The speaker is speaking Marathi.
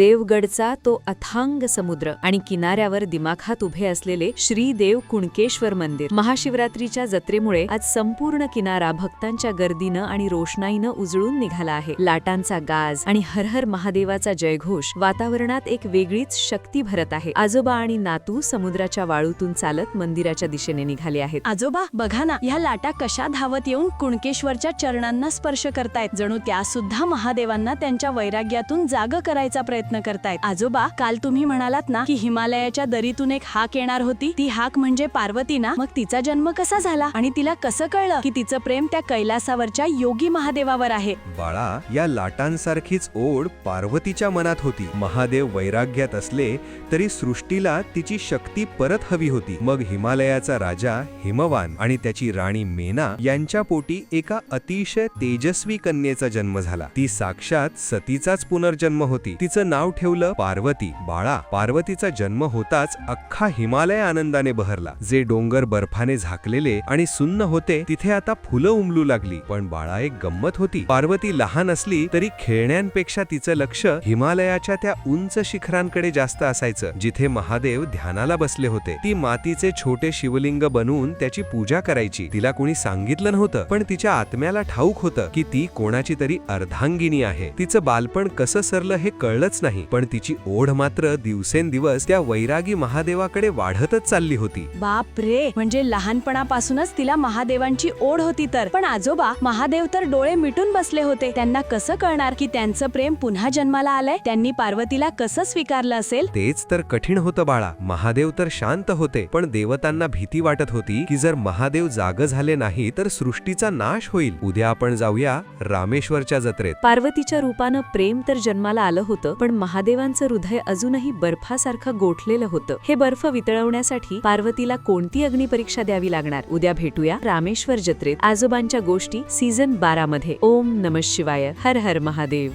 देवगडचा तो अथांग समुद्र आणि किनाऱ्यावर दिमाखात उभे असलेले श्रीदेव कुणकेश्वर मंदिर. महाशिवरात्रीच्या जत्रेमुळे आज संपूर्ण किनारा भक्तांच्या गर्दीनं आणि रोषणाईनं उजळून निघाला आहे. लाटांचा गाज आणि हर हर महादेवाचा जयघोष वातावरणात एक वेगळीच शक्ती भरत आहे. आजोबा आणि नातू समुद्राच्या वाळूतून चालत मंदिराच्या दिशेने निघाले आहेत. आजोबा बघा ना ह्या लाटा कशा धावत येऊन कुणकेश्वरच्या चरणांना स्पर्श करतायत. जणू त्या सुद्धा महादेवांना त्यांच्या वैराग्यातून जाग करायचा प्रयत्न करतायत. आजोबा काल तुम्ही म्हणालात ना की हिमालयाच्या दरीतून एक हाक येणार होती. ती हाक म्हणजे पार्वती ना? मग तिचा जन्म कसा झाला? आणि तिला कसं कळलं की तिचं प्रेम त्या कैलासावरच्या योगी महादेवावर आहे? बाळा या लाटांसारखीच ओढ पार्वतीच्या मनात होती. महादेव वैराग्यात असले तरी सृष्टीला तिची शक्ती परत हवी होती. मग हिमालयाचा राजा हिमवान आणि त्याची राणी मेना यांच्या पोटी एका अतिशय तेजस्वी कन्येचा जन्म झाला. ती साक्षात सतीचाच पुनर्जन्म होती. तिचं नाव ठेवलं पार्वती. बाळा पार्वतीचा जन्म होताच अख्खा हिमालय आनंदाने बहरला. जे डोंगर बर्फाने झाकलेले आणि सुन्न होते तिथे आता फुलं उमलू लागली. पण बाळा एक गंमत होती. पार्वती लहान असली तरी खेळण्यांपेक्षा तिचं लक्ष हिमालयाच्या त्या उंच शिखरांकडे जास्त असायचं जिथे महादेव ध्यानाला बसले होते. ती मातीचे छोटे शिवलिंग बनवून त्याची पूजा करायची. तिला कोणी सांगितलं नव्हतं पण तिच्या आत्म्याला ठाऊक होतं की ती कोणाची तरी अर्धांगिनी आहे. तिचं बालपण कसं सरलं हे कळलंच नाही. पण तिची ओढ मात्र दिवसेंदिवस त्या वैरागी महादेवाकडे वाढतच चालली होती. बाप रे! म्हणजे लहानपणापासूनच तिला महादेवांची ओढ होती तर. पण आजोबा महादेव तर डोळे मिटून बसले होते. त्यांना कसं कळणार की त्यांचं प्रेम पुन्हा जन्माला आलंय? त्यांनी पार्वतीला कसं स्वीकारलं असेल? तेच तर कठीण होतं बाळा. महादेव तर शांत होते पण देवतांना भीती वाटत होती की जर महादेव जाग झाले नाही तर सृष्टीचा नाश होईल. उद्या आपण जाऊया रामेश्वरच्या जत्रेत. पार्वतीच्या रूपानं प्रेम तर जन्माला आलं होतं पण महादेवांचं हृदय अजूनही बर्फासारखं गोठलेलं होतं. हे बर्फ वितळवण्यासाठी पार्वतीला कोणती अग्निपरीक्षा द्यावी लागणार? उद्या भेटूया रामेश्वर जत्रेत. आजोबांच्या गोष्टी सीझन बारा मध्ये ओम नम शिवाय. हर हर महादेव.